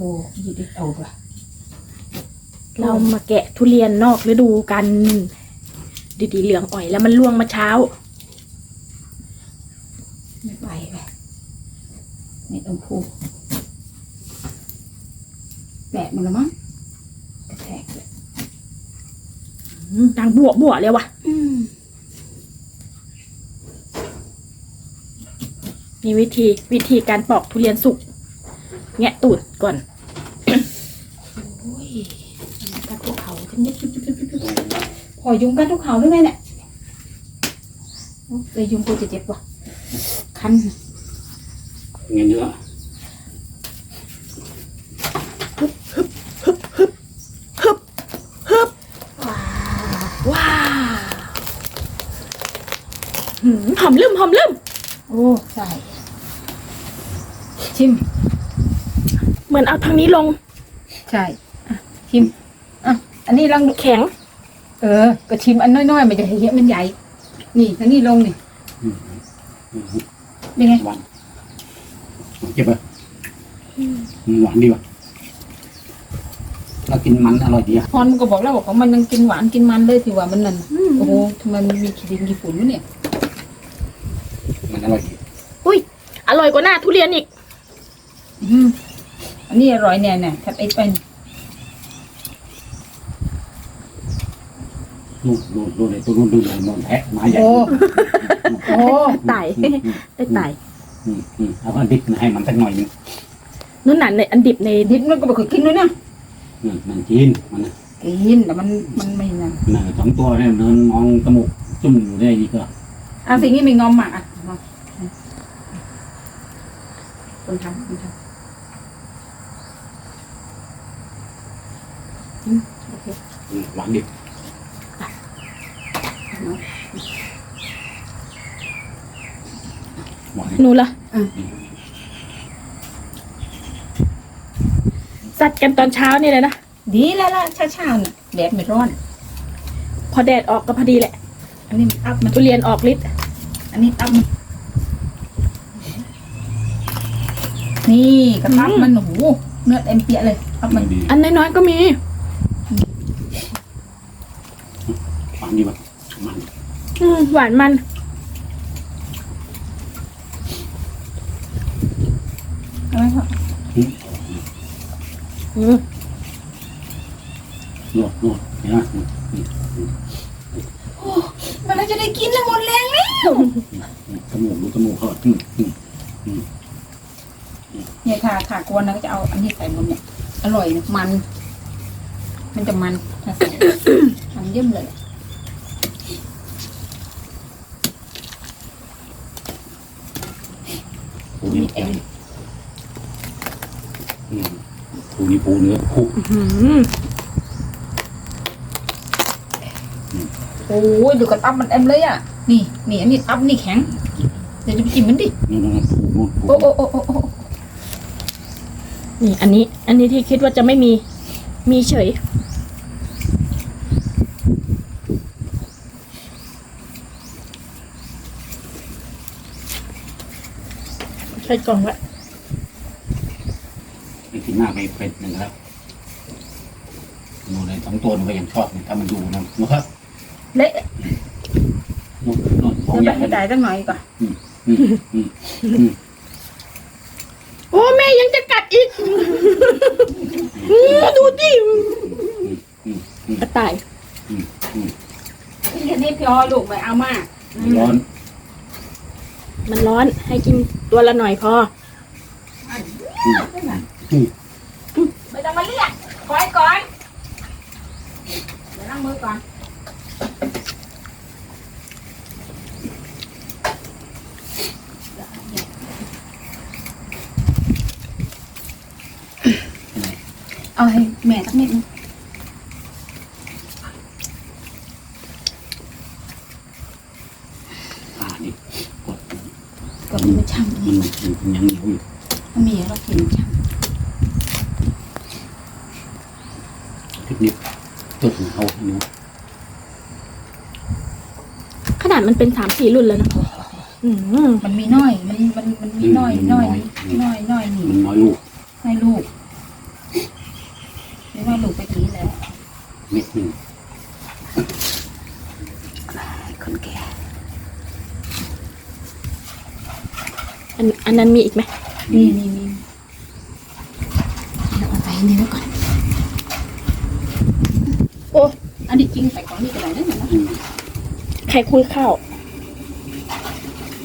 อ้ยดิเอาไปเรามาแกะทุเรียนนอกฤดูกันดีๆเหลืองอ่อยแล้วมันล่วงมาเช้า ไม่ไปไปนี่ต้องพูแตะมันละมั้งกระแทกเลยอืมดังบวบวเลยวะอืมมีวิธีวิธีการปอกทุเรียนสุกแงะตูดก่อน โอ้ยกัด ทุกเขาขึ้นนิดพอยุงกัดทุกเขาหรือไงเนี่ยเลยยุงกูจะเจ็บว่ะคันเงี้ยเนื้อว้าว้าวหืมหอมลืมหอมลืมโอ้ใส่ชิม เหมือนเอาทางนี้ลง ใช่ชิม อะอันนี้ลองดูแข็ง เออ ก็ชิมอันน้อยๆมันจะเหี้ยมันใหญ่ นี่อันนี้ลงนี่อืมอืมเป็นไงหวานเจ็บปะอืมหวานดีว่ะแล้วกินมันอร่อยดีอะฮอนก็บอกแล้วบอกว่ามันยังกินหวานกินมันเลยถือว่ามันนั่นอืมโอ้โหทำไมมันมีขีดินกี่ฝุ่นวะเนี่ย มันอร่อยดีอุ้ยอร่อยกว่าหน้าทุเรียนอีก อืมอันนี้อร่อยแน่เนี่ยถ้าไปเป็น นู่นนู่นนู่นเลยตัวนู่นดูเลยนอนแทะม้ใหญ่โอ้ โอ้ไต่อืมอืมได้ไต่อืมอืมเอาก็ดิบมาให้มันสักหน่อยหนึงนู่นน่ะในอันดิบในดิบมันก็ไม่เคยกินด้วยนะอืมมันกินมันน่ะกินแต่มันมันไม่นั่นน่ะสองตัวเนี่ยเดินมองจมูกจุ่มอยู่ได้ดีก็อะสิ่งนี้มีงอมหมากอะมคนทำคนทำอืมโอเคอืมหวานดิบ หวานดิบหนูละอะสัดกันตอนเช้านี่เลยนะ ดีแล้วล่ะช้าๆน่ะแดดไม่ร้อน พอแดดออกก็พอดีแหละ อันนี้อัพมัน ทุเรียนออกฤทธิ์อันนี้ตับมันนี่กระตับมันโอ้โหเนื้อเต็มเปียเลยตับมัน ดีอันน้อยๆก็มีหวานดีว่ะมัน อืมหวานมันใช่ไหมพ่ออืมอืมนวดนวดเห็นไหมโอ้มันเราจะได้กินแล้วหมดแรงแล้วอืมจมูกดูจมูกเขาอืมอืมเนี่ยถ้าถ้ากวนเราก็จะเอาอันนี้ใส่หมดเนี่ย อร่อยมัน มันจะมันถ้าใส่มันเยี่ยมเลย ปูนี่แข็งอืมปูนี่ปูเนื้อคุกอืมโอ้ยดูกระตับมันเอ็มเลยอะ นี่นี่อันนี้ตับนี่แข็ง เดี๋ยวจะไปจิ้มมันดินู่นนู่นปูนู่นปูโอ้โอ้โอ้โอ้โอ้นี่อันนี้ อันนี้ที่คิดว่าจะไม่มี มีเฉย ใช้กล่องไว้ไม่กินมากไปเป็นหนึ่งแล้วนู่นเลยสองตัวมันก็ยังชอบเนี่ยถ้ามันดูนะนะครับเละนู่นนู่นของแล้วใหแบ่ญ่งให้ได้ตั้งหน่อยก่อนอืมอืมอืมอืมโอ้แม่ยังจะกัดอีกอืมดูดิอืมอืมกระต่ายอืมอืมนี่แค่นี้พี่อลูกไปเอามาร้อน มันร้อนให้กินตัวละหน่อยพออืมอืมไม่ต้องมาเรียกคอยก่อนเดี๋ยวล้างมือก่อน เอาให้แม่สักนิดนึง อ่านี่กด ก็มันไม่ช่ำ มันมัน ยังเหนียวอยู่ถ้ามีเรากินช่เทคนิคตัวถึงเอานิ้วขนาดมันเป็นสามสี่รุ่นแล้วนะอืมำมันมีน้อย มันมันมันมีน้อยน้อยน้อยน้อยนี่มันน้อยลูกให้ลูก อืม คนแก่ อันอันนั้นมีอีกไหมนี่นี่นี่เราเอาใส่นี่ไว้ก่อน โอ้อันนี้จริงใส่ของนี่ก็ได้ได้ไหมนะอืมใครคุยข้าว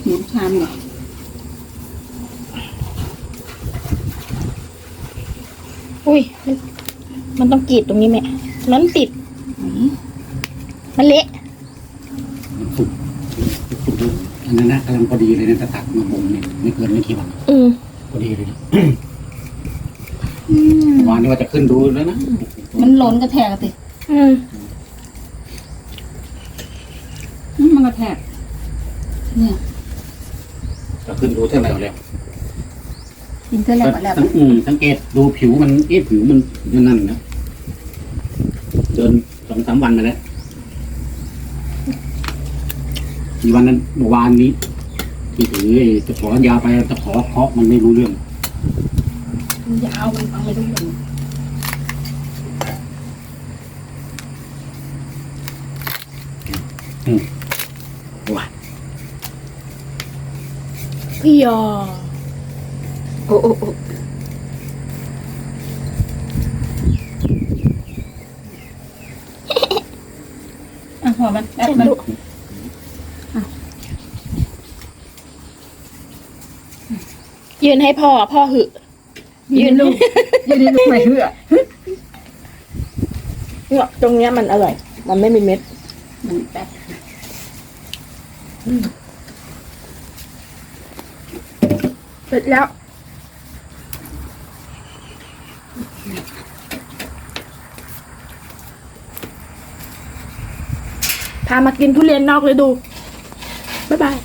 หมุนชามเนี่ยอุ้ยมันมันต้องกรีดตรงนี้ไหมมันติดนี่มันเละมันสุก สุกอันนั้นนะกำลังพอดีเลยนะถ้าตักมาบ่มเนี่ยไม่เกินไม่กี่วันอืมพอดีเลยนะอืมเมื่อวานนี้ว่าจะขึ้นดูแล้วนะมันหล่นกระแทกอะสิอืมอืมมันกระแทก เนี่ย จะขึ้นดูเท่าไหร่แล้วกินเท่าไหร่หมดแล้วสังอืมสังเกตดูผิวมันเอ๊ะผิวมันมันนั่นนะเดินสองสามวันมาแล้ว อีกวันนั้นเมื่อวานนี้ ที่ถือไอ้ตะขอยาวไปตะขอเคาะมันไม่รู้เรื่องมันยาวมันฟังไม่รู้เรื่องว้าพี่ยอโอ้โอ้โอ้อะพอมันแป๊บมัน ยืนให้พ่อ พ่อหึ ยืนลูกยืนลูกไม่เหือเนี่ยตรงเนี้ยมันอร่อย มันไม่มีเม็ดมันแป๊บเสร็จแล้ว พามากินทุเรียนนอกฤดู บ๊ายบาย